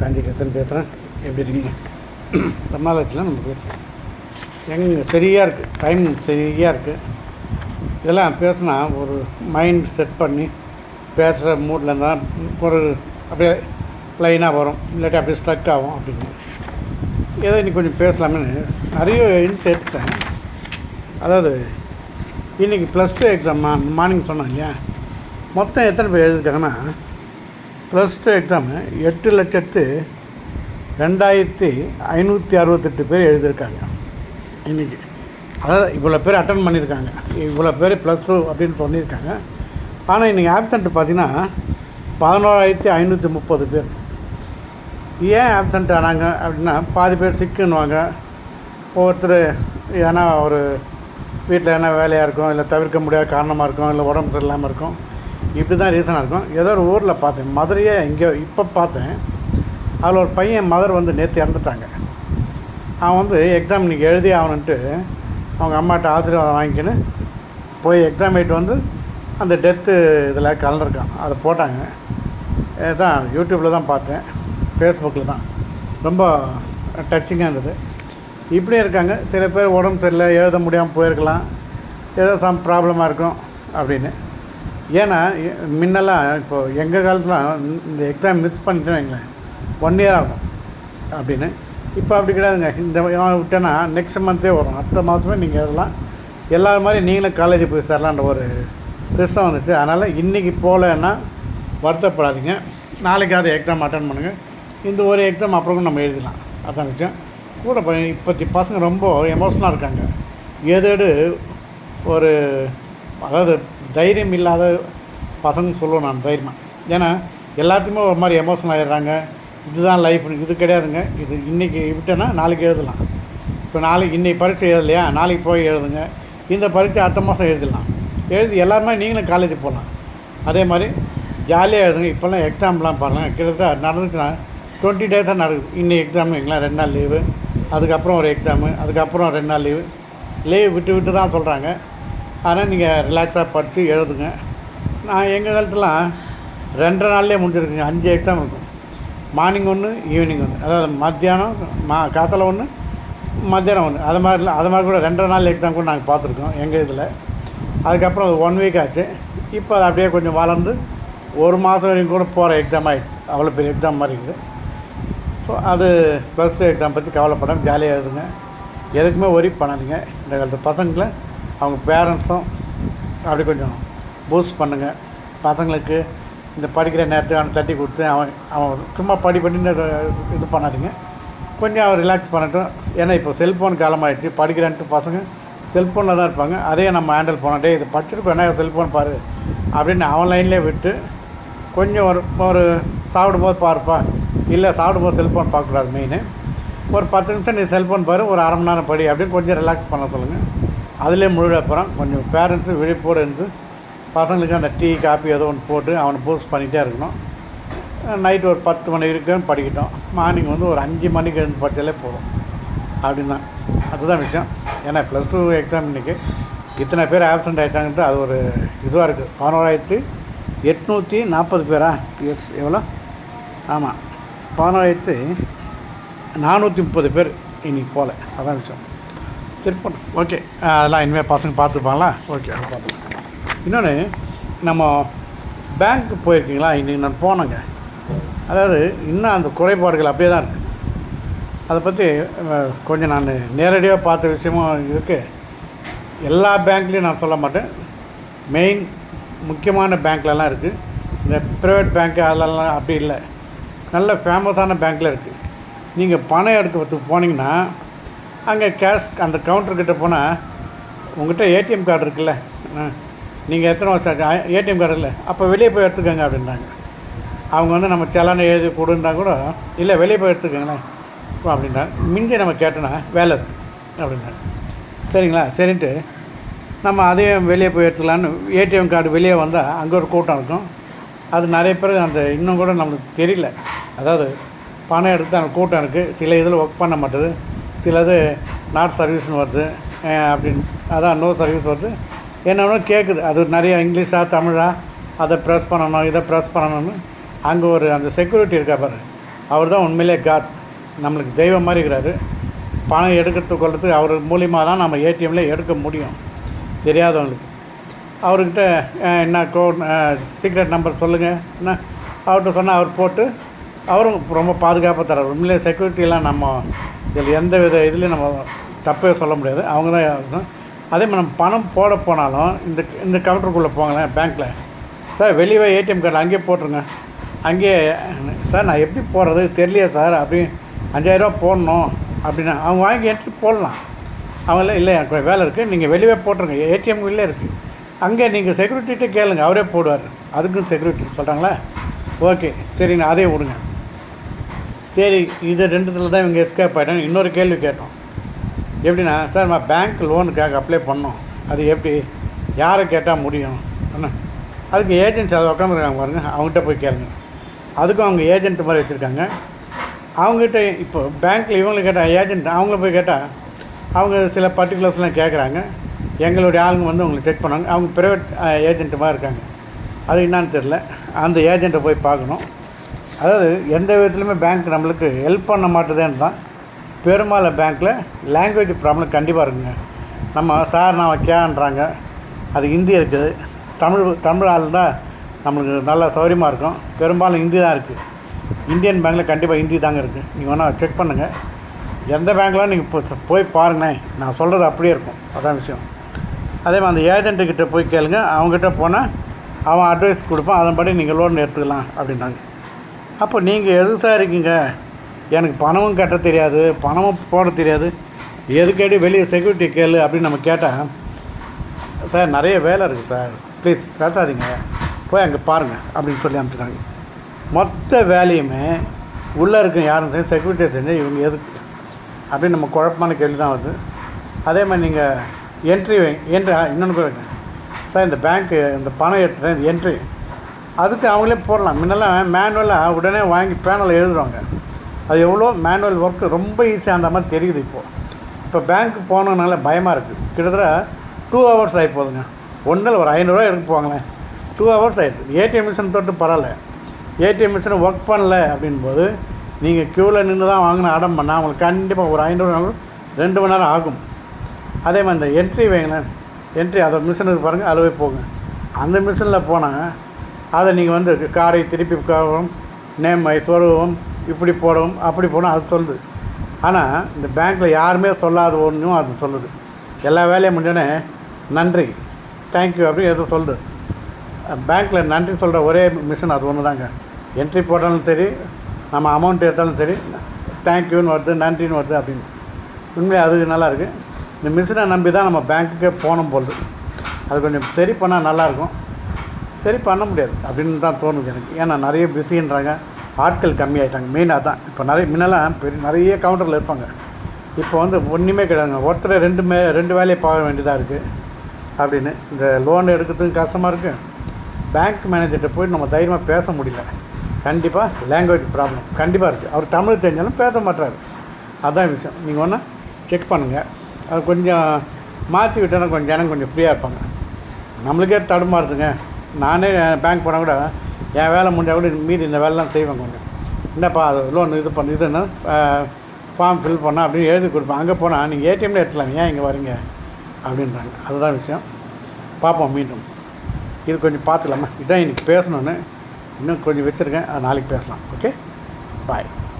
காஞ்சி பேசுகிறேன் எப்படி இருக்கீங்க? ரொம்ப நாள் நம்ம பேசுகிறோம் எங்க சரியாக இருக்குது டைம் சரியாக இருக்குது இதெல்லாம் பேசுனா ஒரு மைண்ட் செட் பண்ணி பேசுகிற மூடில் இருந்தால் ஒரு அப்படியே லைனாக வரும். இல்லாட்டி அப்படியே ஸ்ட்ரக் ஆகும் அப்படின்னு. ஏதோ இன்னைக்கு கொஞ்சம் பேசலாமேன்னு நிறைய இன்ஸ் எடுத்தேன். அதாவது இன்றைக்கி ப்ளஸ் டூ எக்ஸாம் மார்னிங் சொன்னோம் இல்லையா? மொத்தம் எத்தனை பேர் எழுதிருக்காங்கன்னா ப்ளஸ் டூ எக்ஸாமு எட்டு லட்சத்து ரெண்டாயிரத்தி ஐநூற்றி அறுபத்தெட்டு பேர் எழுதியிருக்காங்க. இன்றைக்கி அதாவது இவ்வளோ பேர் அட்டன் பண்ணியிருக்காங்க. இவ்வளோ பேர் ப்ளஸ் டூ அப்படின்னு சொல்லியிருக்காங்க. ஆனால் இன்றைக்கி ஆப்சண்ட்டு பார்த்தீங்கன்னா பதினோராயிரத்தி ஐநூற்றி முப்பது பேர். ஏன் ஆப்சண்ட் ஆனாங்க அப்படின்னா பாதி பேர் சிக்குன்னுவாங்க. ஒவ்வொருத்தர் ஏன்னா ஒரு வீட்டில் என்ன வேலையாக இருக்கும் இல்லை தவிர்க்க முடியாத காரணமாக இருக்கும் இல்லை உடம்பு சரியில்லாமல் இருக்கும். இப்படி தான் ரீசனாக இருக்கும். ஏதோ ஒரு ஊரில் பார்த்தேன். மதுரையே இங்கே இப்போ பார்த்தேன். அதில் ஒரு பையன் மதர் வந்து நேற்று இறந்துட்டாங்க. அவன் வந்து எக்ஸாம் இன்றைக்கி எழுதி ஆகணுன்ட்டு அவங்க அம்மாட்ட ஆசீர்வாதம் வாங்கிக்கின்னு போய் எக்ஸாம் எழுதிட்டு வந்து அந்த டெத்து இதில் கலந்துருக்கான். அதை போட்டாங்க. தான் யூடியூப்பில் தான் பார்த்தேன். ஃபேஸ்புக்கில் தான். ரொம்ப டச்சிங்காக இருந்தது. இப்படியும் இருக்காங்க. சில பேர் உடம்பு சரியில்லை எழுத முடியாமல் போயிருக்கலாம். ஏதோ சம் ப்ராப்ளமாக இருக்கும் அப்படின்னு. ஏன்னா முன்னெல்லாம் இப்போது எங்கள் காலத்தில் இந்த எக்ஸாம் மிஸ் பண்ணிட்டேன்னு வைங்களேன் ஒன் இயர் ஆகும் அப்படின்னு. இப்போ அப்படி கிடையாதுங்க. இந்த விட்டேன்னா நெக்ஸ்ட் மந்த்தே வரும். அடுத்த மாதமே நீங்கள் எழுதலாம். எல்லாரும் மாதிரி நீங்களும் காலேஜ் போய் சேரலான்ற ஒரு சிஸ்டம் வந்துச்சு. அதனால் இன்றைக்கி போகலன்னா வருத்தப்படாதீங்க. நாளைக்கு அதை எக்ஸாம் அட்டன் பண்ணுங்கள் இந்த ஒரு எக்ஸாம் அப்புறம் கூட நம்ம எழுதலாம். அதான் விஷயம். கூட இப்போ இப்போத்தி பசங்க ரொம்ப எமோஷனாக இருக்காங்க. எதேடு ஒரு அதாவது தைரியம் இல்லாத பசங்க சொல்லுவேன் நான் தைரியமாக ஏன்னா எல்லாத்தையுமே ஒரு மாதிரி எமோஷனல் ஆகிடுறாங்க இதுதான் லைஃப் இது கிடையாதுங்க. இது இன்றைக்கி விட்டேன்னா நாளைக்கு எழுதலாம். இப்போ நாளைக்கு இன்றைக்கி பரீட்சை எழுதலையா? நாளைக்கு போய் எழுதுங்க. இந்த பரீட்சை அடுத்த மாதம் எழுதலாம் எழுதி எல்லாருமே நீங்களும் காலேஜ் போகலாம் அதே மாதிரி ஜாலியாக எழுதுங்க. இப்போல்லாம் எக்ஸாம்லாம் பாருங்கள் கிட்டத்தட்ட நடந்துச்சுன்னா டுவெண்ட்டி டேஸாக நடக்குது. இன்னைக்கு எக்ஸாம் வைங்களேன் ரெண்டு நாள் லீவு அதுக்கப்புறம் ஒரு எக்ஸாமு அதுக்கப்புறம் ரெண்டு நாள் லீவு லீவ் விட்டு விட்டு தான் சொல்கிறாங்க ஆனால் நீங்கள் ரிலாக்ஸாக படித்து எழுதுங்க. நான் எங்கள் காலத்துலாம் ரெண்டரை நாள்லேயே முடிஞ்சிருக்குங்க. அஞ்சு எக்ஸாம் இருக்கும். மார்னிங் ஒன்று ஈவினிங் ஒன்று அதாவது மத்தியானம் மா காத்தால ஒன்று மத்தியானம் ஒன்று அது மாதிரி அது மாதிரி கூட ரெண்டரை நாள் எக்ஸாம் கூட நாங்கள் பார்த்துருக்கோம் எங்கள் இதில். அதுக்கப்புறம் அது ஒன் வீக் ஆச்சு. இப்போ அது அப்படியே கொஞ்சம் வளர்ந்து ஒரு மாதம் வரைக்கும் கூட போகிற எக்ஸாம் ஆகிடுச்சு அவ்வளோ பெரிய எக்ஸாம் மாதிரி இருக்குது. ஸோ அது ப்ளஸ் டூ எக்ஸாம் பற்றி கவலைப்படாமல் ஜாலியாக எழுதுங்க. எதுக்குமே ஒரி பண்ணாதீங்க. இந்த காலத்து பசங்களை அவங்க பேரண்ட்ஸும் அப்படி கொஞ்சம் பூஸ்ட் பண்ணுங்கள் பசங்களுக்கு இந்த படிக்கிற நேரத்துக்கு அவனை தட்டி கொடுத்து அவன் அவன் சும்மா படி பண்ணின்னு இது இது பண்ணாதீங்க. கொஞ்சம் அவன் ரிலாக்ஸ் பண்ணட்டும். ஏன்னா இப்போ செல்ஃபோன் காலமாகிடுச்சு படிக்கிறேன்ட்டு பசங்க செல்ஃபோனில் தான் இருப்பாங்க. அதையே நம்ம ஹேண்டில் பண்ணட்டே இது படிச்சிருக்கோம். என்ன செல்ஃபோன் பாரு. அப்படின்னு அவன் லைன்லேயே விட்டு கொஞ்சம் ஒரு ஒரு சாப்பிடும்போது பாருப்பா. இல்லை சாப்பிடும்போது செல்ஃபோன் பார்க்கக்கூடாது மெயின் ஒரு பத்து நிமிஷம் நீ செல்ஃபோன் பாரு. ஒரு அரை மணி நேரம் படி அப்படின்னு கொஞ்சம் ரிலாக்ஸ் பண்ண சொல்லுங்கள் அதிலே முழுக கொஞ்சம் பேரண்ட்ஸும் விழிப்போடு இருந்து பசங்களுக்கு அந்த டீ காப்பி ஏதோ ஒன்று போட்டு அவனை பூஸ்ட் பண்ணிகிட்டே இருக்கணும். நைட் ஒரு பத்து மணி வரைக்கும் படிக்கட்டும். மார்னிங் வந்து ஒரு அஞ்சு மணிக்கு எழுந்து படித்தாலே போதும். அப்படின்னா தான் அதுதான் விஷயம். ஏன்னா ப்ளஸ் டூ எக்ஸாம் இன்றைக்கி இத்தனை பேர் ஆப்சண்ட் ஆகிட்டாங்கன்ட்டு அது ஒரு இதுவாக இருக்குது பதினோராயிரத்தி எட்நூற்றி நாற்பது பேரா? எஸ் எவ்வளோ? ஆமாம் பதினோராயிரத்தி நானூற்றி முப்பது பேர் இன்னைக்கு போகல. அதான் விஷயம். திருப்பம் ஓகே அதெல்லாம் இனிமேல் பசங்க பார்த்துப்பாங்களா ஓகே அதை பார்த்துக்கலாம் இன்னொன்று நம்ம பேங்க்கு போயிருக்கீங்களா? இன்றைக்கி நான் போனேங்க. அதாவது இன்னும் அந்த குறைபாடுகள் அப்படியே தான் இருக்குது அதை பற்றி கொஞ்சம் நான் நேரடியாக பார்த்த விஷயமும் இருக்குது எல்லா பேங்க்லேயும் நான் சொல்ல மாட்டேன். மெயின் முக்கியமான பேங்க்லலாம் இருக்குது இந்த ப்ரைவேட் பேங்க்கு அதெல்லாம் அப்படி இல்லை. நல்ல ஃபேமஸான பேங்க்கில் இருக்குது நீங்கள் பணம் எடுக்கிறதுக்கு போனீங்கன்னா அங்கே கேஷ் அந்த கவுண்டர்கிட்ட போனால் உங்கள்கிட்ட ஏடிஎம் கார்டு இருக்குல்ல? நீங்கள் எத்தனை வருஷம் ஏடிஎம் கார்டு இல்லை. அப்போ வெளியே போய் எடுத்துக்கோங்க அப்படின்றாங்க அவங்க வந்து நம்ம செலானை எழுதி கொடுன்றா கூட இல்லை வெளியே போய் எடுத்துக்கோங்களேன். அப்படின்றாங்க. மிஞ்சி நம்ம கேட்டோன்னா வேலை இருக்கு. அப்படின்றாங்க. சரிங்களா? சரின்ட்டு நம்ம அதையும் வெளியே போய் எடுத்துக்கலான்னு ஏடிஎம் கார்டு வெளியே வந்தால் அங்கே ஒரு கூட்டம் இருக்கும். அது நிறைய பேர் அந்த இன்னும் கூட நம்மளுக்கு தெரியல. அதாவது பணம் எடுத்து அந்த கூட்டம் இருக்குது சில இதில் ஒர்க் பண்ண மாட்டேது. சிலது நாட் சர்வீஸ்னு வருது. அப்படின்னு அதான் நோ சர்வீஸ் வருது. என்னென்னு கேட்குது அது நிறைய இங்கிலீஷா தமிழா அதை ப்ரெஸ் பண்ணணும் இதை ப்ரெஸ் பண்ணணும்னு. அங்கே ஒரு அந்த செக்யூரிட்டி இருக்கா பாரு. அவர் தான் உண்மையிலே காட் நம்மளுக்கு தெய்வம் மாதிரி இருக்கிறாரு. பணம் எடுக்கிறது கொள்றதுக்கு அவர் மூலியமாக தான் நம்ம ஏடிஎம்ல எடுக்க முடியும். தெரியாதவங்களுக்கு. அவர்கிட்ட என்ன கோட் சீக்ரெட் நம்பர் சொல்லுங்கள் என்ன? அவர்கிட்ட சொன்னால் அவர் போட்டு அவரும் ரொம்ப பாதுகாப்பாக தரார். உண்மையிலே செக்யூரிட்டிலாம் நம்ம இதில் எந்த வித இதுலேயும் நம்ம தப்பே சொல்ல முடியாது. அவங்க தான் அதே மாதிரி நம்ம பணம் போட போனாலும் இந்த இந்த கவுண்டருக்குள்ளே போங்களேன் பேங்க்கில் சார் வெளியே ஏடிஎம் கார்டு அங்கேயே போட்டுருங்க. அங்கேயே சார் நான் எப்படி போடுறது? தெரியலையே சார் அப்படி அஞ்சாயிரரூபா போடணும் அப்படின்னா அவங்க வாங்கி என்ட்ரி போடலாம். அவங்கள இல்லை எனக்கு வேலை இருக்குது நீங்கள் வெளியே போட்டுருங்க. ஏடிஎம் உள்ளே இருக்குது அங்கே நீங்கள் செக்யூரிட்டிகிட்டே கேளுங்க. அவரே போடுவார். அதுக்கும் செக்யூரிட்டி சொல்கிறாங்களா ஓகே சரிங்க. அதே விடுங்க. சரி இது ரெண்டுத்தில் தான் இவங்க எஸ்கேப் ஆகிட்டாங்க இன்னொரு கேள்வி கேட்டோம். எப்படின்னா சார் நான் பேங்க் லோனுக்காக அப்ளை பண்ணோம். அது எப்படி? யாரை கேட்டால் முடியும்? என்ன? அதுக்கு ஏஜென்ட்ஸ் அதை உட்காந்துருக்காங்க பாருங்க. அவங்ககிட்ட போய் கேளுங்க. அதுக்கும் அவங்க ஏஜென்ட் மாதிரி வச்சுருக்காங்க. அவங்ககிட்ட இப்போ பேங்க்கில் இவங்களை கேட்டால் ஏஜென்ட் அவங்கள போய் கேட்டால் அவங்க சில பர்டிகுலர்ஸ்லாம் கேட்குறாங்க எங்களுடைய ஆளுங்க வந்து உங்களுக்கு செக் பண்ணாங்க அவங்க ப்ரைவேட் ஏஜென்ட்டு மாதிரி இருக்காங்க. அது என்னான்னு தெரில அந்த ஏஜென்ட்டை போய் பார்க்கணும். அதாவது எந்த விதத்துலையுமே பேங்க் நம்மளுக்கு ஹெல்ப் பண்ண மாட்டுதேன்னு தான் பெரும்பாலும் பேங்க்கில் லாங்குவேஜ் ப்ராப்ளம் கண்டிப்பாக இருக்குங்க. நம்ம சார் நான் வைக்கான்றாங்க அது ஹிந்தி இருக்குது. தமிழ் தமிழ் ஆள் தான் நம்மளுக்கு நல்ல சௌகரியமாக இருக்கும். பெரும்பாலும் ஹிந்தி தான் இருக்குது இந்தியன் பேங்க்கில் கண்டிப்பாக ஹிந்தி தாங்க இருக்குது நீங்கள் வேணால் செக் பண்ணுங்கள் எந்த பேங்க்கில் நீங்கள் இப்போ போய் பாருங்களேன். நான் சொல்கிறது அப்படியே இருக்கும். அதான் விஷயம். அதே மாதிரி அந்த ஏஜென்ட்டுக்கிட்ட போய் கேளுங்க. அவங்ககிட்ட போனால் அவன் அட்வைஸ் கொடுப்பான். அதன்படி நீங்கள் லோன் எடுத்துக்கலாம் அப்படின்னாங்க. அப்போ நீங்கள் எது சார் இருக்கீங்க? எனக்கு பணமும் கட்ட தெரியாது பணமும் போட தெரியாது. எதுக்கடி வெளியே செக்யூரிட்டி கேளு அப்படின்னு நம்ம கேட்டால் சார் நிறைய வேலை இருக்குது சார். ப்ளீஸ் பேசாதீங்க போய் அங்கே பாருங்கள் அப்படின்னு சொல்லி அனுப்பிச்சிட்டாங்க. மொத்த வேலையுமே உள்ளே இருக்க யாரும் செஞ்சு செக்யூரிட்டியை செஞ்சு இவங்க எதுக்கு? அப்படின்னு நம்ம குழப்பமான கேள்வி தான் வருது. அதே மாதிரி நீங்கள் என்ட்ரி என்ட்ரி இன்னொன்று கூட சார் இந்த பேங்க்கு இந்த பணம் எடுத்துகிறேன் இந்த என்ட்ரி அதுக்கு அவங்களே போடலாம். முன்னெல்லாம் மேனுவலாக உடனே வாங்கி பேனலில் எழுதுவாங்க அது எவ்வளோ? மேனுவல் ஒர்க்கு ரொம்ப ஈஸியாக அந்த மாதிரி தெரியுது இப்போது இப்போ பேங்க்கு போனதுனால பயமாக இருக்குது கிட்டத்தட்ட டூ ஹவர்ஸ் ஆகி போதுங்க. ஒன்றில் ஒரு ஐநூறுரூவா எடுக்க போவாங்களேன் டூ ஹவர்ஸ் ஆகிடுது ஏடிஎம் மிஷின் தொட்டு பரவாயில்ல. ஏடிஎம் மிஷின் ஒர்க் பண்ணல அப்படின்போது நீங்கள் க்யூவில் நின்று தான் வாங்கின அடம் பண்ணால் அவங்களுக்கு கண்டிப்பாக ஒரு ஐநூறு ரெண்டு மணி நேரம் ஆகும். அதே மாதிரி இந்த என்ட்ரி வைங்களேன். என்ட்ரி அதை மிஷினுக்கு பாருங்கள் அதுவே போங்க அந்த மிஷினில் போனால் அதை நீங்கள் வந்து காரை திருப்பி காவும் நேம் சொருவும் இப்படி போடவும் அப்படி போடணும் அது சொல்லுது. ஆனால் இந்த பேங்க்கில் யாருமே சொல்லாத ஒன்றும் அது சொல்லுது. எல்லா வேலையும் முடிஞ்சோடனே நன்றி தேங்க்யூ அப்படின்னு எதுவும் சொல்லுது. பேங்க்கில் நன்றி சொல்கிற ஒரே மிஷின் அது ஒன்று தாங்க என்ட்ரி போட்டாலும் சரி நம்ம அமௌண்ட் எடுத்தாலும் சரி தேங்க்யூன்னு வருது நன்றின்னு வருது அப்படின்னு. உண்மையாக அது நல்லாயிருக்கு இந்த மிஷினை நம்பி தான் நம்ம பேங்க்குக்கே போகணும் போகுது அது கொஞ்சம் சரி பண்ணால் நல்லாயிருக்கும் சரி பண்ண முடியாது அப்படின்னு தான் தோணுது எனக்கு. ஏன்னா நிறைய பிஸின்றாங்க. ஆட்கள் கம்மியாயிட்டாங்க. மெயினாக தான் இப்போ நிறைய முன்னெல்லாம் பெரிய நிறைய கவுண்டரில் இருப்பாங்க. இப்போ வந்து ஒன்றுமே கிடையாதுங்க. ஒருத்தர் ரெண்டு மே ரெண்டு வேலையை பார்க்க வேண்டியதாக இருக்குது அப்படின்னு. இந்த லோன் எடுக்கிறதுக்கு கஷ்டமாக இருக்குது பேங்க் மேனேஜர்கிட்ட போய் நம்ம தைரியமாக பேச முடியல. கண்டிப்பாக லாங்குவேஜ் ப்ராப்ளம் கண்டிப்பாக இருக்குது அவர் தமிழ் தெரிஞ்சாலும் பேச மாட்டார் அதான் விஷயம். நீங்கள் ஒன்று செக் பண்ணுங்கள் அது கொஞ்சம் மாற்றி விட்டோன்னா கொஞ்சம் ஜனம் கொஞ்சம் ஃப்ரீயாக இருப்பாங்க. நம்மளுக்கே தடுமாறுதுங்க. நானே பேங்க் போனால் கூட என் வேலை முடிஞ்சால் கூட மீதி இந்த வேலைலாம் செய்வேன் கொஞ்சம். என்னப்பா அது லோன் இது பண்ணு இதுன்னு ஃபார்ம் ஃபில் பண்ணால் அப்படின்னு எழுதி கொடுப்பேன். அங்கே போனால் நீங்கள் ஏடிஎம்ல எடுத்துலாம் ஏன் இங்கே வரீங்க? அப்படின்றாங்க. அதுதான் விஷயம். பார்ப்போம் மீண்டும். இது கொஞ்சம் பார்த்துக்கலாமா? இதான் இன்றைக்கி பேசணுன்னு இன்னும் கொஞ்சம் வச்சுருக்கேன். அது நாளைக்கு பேசலாம். Okay bye